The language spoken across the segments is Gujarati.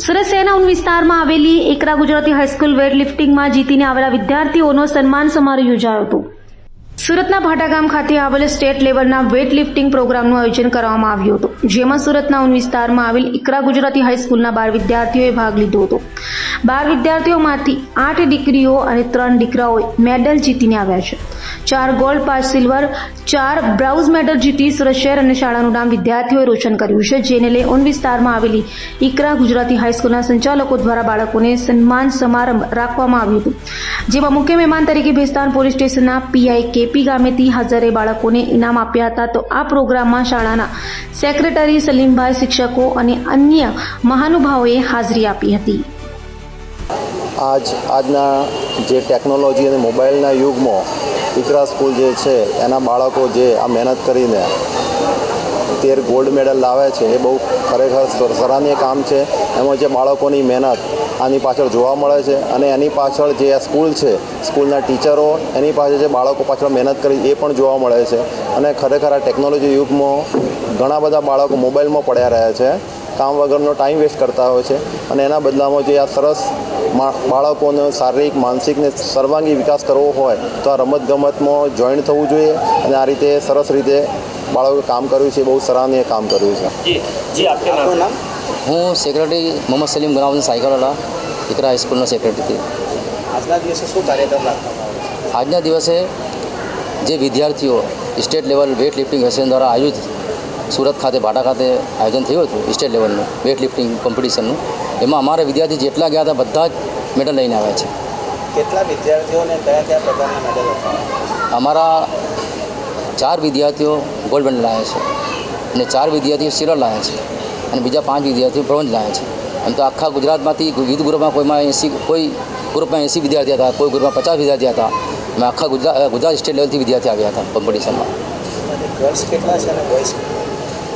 સુરત શહેરના ઉન વિસ્તારમાં આવેલી Ekra Gujarati high school weight લિફ્ટિંગમાં જીતીને આવેલા વિદ્યાર્થીઓનો સન્માન સમારોહ યોજાયો હતો. સુરતના ભાટા ગામ ખાતે આવેલ સ્ટેટ લેવલના વેટ લિફ્ટિંગ પ્રોગ્રામનું આયોજન કરવામાં આવ્યું હતું, જેમાં સુરતના ઉન વિસ્તારમાં આવેલ ઇકરા ગુજરાતી હાઈસ્કૂલના બાર વિદ્યાર્થીઓએ ભાગ લીધો હતો. બાર વિદ્યાર્થીઓમાંથી આઠ દીકરીઓ અને ત્રણ દીકરાઓએ મેડલ જીતીને આવ્યા છે. ચાર ગોલ્ડ પાંચ સિલ્વર ચાર બ્રાઉઝ મેડલ જીતી સુરત શહેર અને શાળાનું નામ વિદ્યાર્થીઓએ રોશન કર્યું છે, જેને લઈ ઉન વિસ્તારમાં આવેલી ઇકરા ગુજરાતી હાઈસ્કૂલના સંચાલકો દ્વારા બાળકોને સન્માન સમારંભ રાખવામાં આવ્યું હતું. જેમાં મુખ્ય મહેમાન તરીકે ભેસ્તાન પોલીસ સ્ટેશનના પીઆઈ કેપી ગામેતી હાજરે બાળકોને ઇનામ આપ્યા હતા. તો આ પ્રોગ્રામમાં શાળાના સેક્રેટરી સલીમભાઈ શિક્ષકો અને અન્ય મહાનુભાવોએ હાજરી આપી હતી. આજ, આજના જે ટેકનોલોજી અને મોબાઈલના યુગમાં ઇકરા સ્કૂલ જે છે, એના બાળકો જે આ મહેનત કરીને તેર ગોલ્ડ મેડલ લાવે છે, એ બહુ ખરેખર સર- સરાહનીય કામ છે. એમાં જે બાળકોની મહેનત આની પાછળ જોવા મળે છે અને એની પાછળ જે આ સ્કૂલ છે સ્કૂલના ટીચરો, એની પાછળ જે બાળકો પાછળ મહેનત કરી એ પણ જોવા મળે છે. અને ખરેખર આ ટેકનોલોજી યુગમાં ઘણા બધા બાળકો મોબાઈલમાં પડ્યા રહ્યા છે, કામ વગરનો ટાઈમ વેસ્ટ કરતા હોય છે અને એના બદલામાં જે આ સરસ બાળકોનો શારીરિક, માનસિક ને સર્વાંગી વિકાસ કરવો હોય તો આ રમતગમતમાં જોઈન થવું જોઈએ અને આ રીતે સરસ રીતે બાળકોએ કામ કર્યું છે બહુ સરાહનીય કામ કર્યું છે. હું સેક્રેટરી મોહમ્મદ સલીમ ગુનાવદીન સાયકલવાલા દીકરા હાઈસ્કૂલનો સેક્રેટરી આજના દિવસે જે વિદ્યાર્થીઓ state level weight lifting association દ્વારા આયોજિત સુરત ખાતે ભાટા ખાતે આયોજન થયું હતું સ્ટેટ લેવલનું વેટ લિફ્ટિંગ કોમ્પિટિશનનું એમાં અમારા વિદ્યાર્થી જેટલા ગયા હતા બધા જ મેડલ લઈને આવ્યા છે. કેટલા વિદ્યાર્થીઓને કયા કયા પ્રકારના મેડલ અમારા ચાર વિદ્યાર્થીઓ ગોલ્ડ મેડલ લાવ્યા છે અને ચાર વિદ્યાર્થીઓ સિલ્વર લાવ્યા છે અને બીજા પાંચ વિદ્યાર્થીઓ બ્રોન્ઝ લાવ્યા છે. એમ તો આખા ગુજરાતમાંથી વિવિધ ગ્રુપમાં કોઈમાં એંસી કોઈ ગ્રુપમાં એંસી વિદ્યાર્થી હતા કોઈ ગ્રુપમાં પચાસ વિદ્યાર્થી હતા. અને આખા ગુજરાત ગુજરાત સ્ટેટ લેવલથી વિદ્યાર્થી આવ્યા હતા કોમ્પિટિશનમાં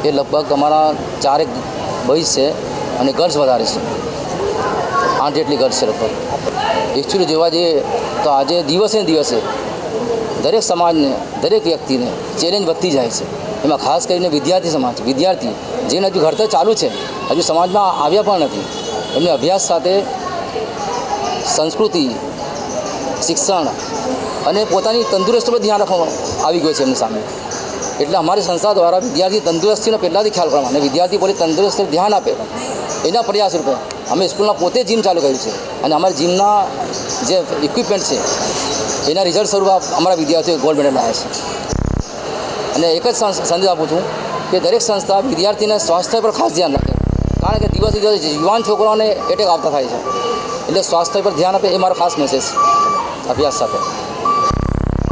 એ લગભગ અમારા ચારેક બોઈઝ છે અને ગર્લ્સ વધારે છે. આઠ જેટલી ગર્લ્સ છે લગભગ. એકચ્યુઅલી જોવા જઈએ તો આજે દિવસે ને દિવસે દરેક સમાજને, દરેક વ્યક્તિને ચેલેન્જ વધતી જાય છે. એમાં ખાસ કરીને વિદ્યાર્થી સમાજ, વિદ્યાર્થી જેને હજુ ઘડતર ચાલુ છે, હજુ સમાજમાં આવ્યા પણ નથી. એમને અભ્યાસ સાથે સંસ્કૃતિ, શિક્ષણ અને પોતાની તંદુરસ્તી પર ધ્યાન રાખવામાં આવી ગયું છે એમની સામે. એટલે અમારી સંસ્થા દ્વારા વિદ્યાર્થી તંદુરસ્તીનો પહેલાંથી ખ્યાલ કરવામાં અને વિદ્યાર્થી પોતે તંદુરસ્તી ધ્યાન આપે. એના પ્રયાસ રૂપે અમે સ્કૂલમાં પોતે જીમ ચાલુ કર્યું છે. અને અમારી જીમના જે ઇક્વિપમેન્ટ છે, એના રિઝલ્ટ સ્વરૂપ અમારા વિદ્યાર્થીઓ ગોલ્ડ મેડલ લાવ્યા છે. અને એક જ સંદેશ આપું છું કે દરેક સંસ્થા વિદ્યાર્થીને સ્વાસ્થ્ય પર ખાસ ધ્યાન રાખે. કારણ કે દિવસે દિવસે યુવાન છોકરાઓને એટેક આવતા થાય છે. એટલે સ્વાસ્થ્ય પર ધ્યાન આપે એ મારો ખાસ મેસેજ અભ્યાસ સાથે.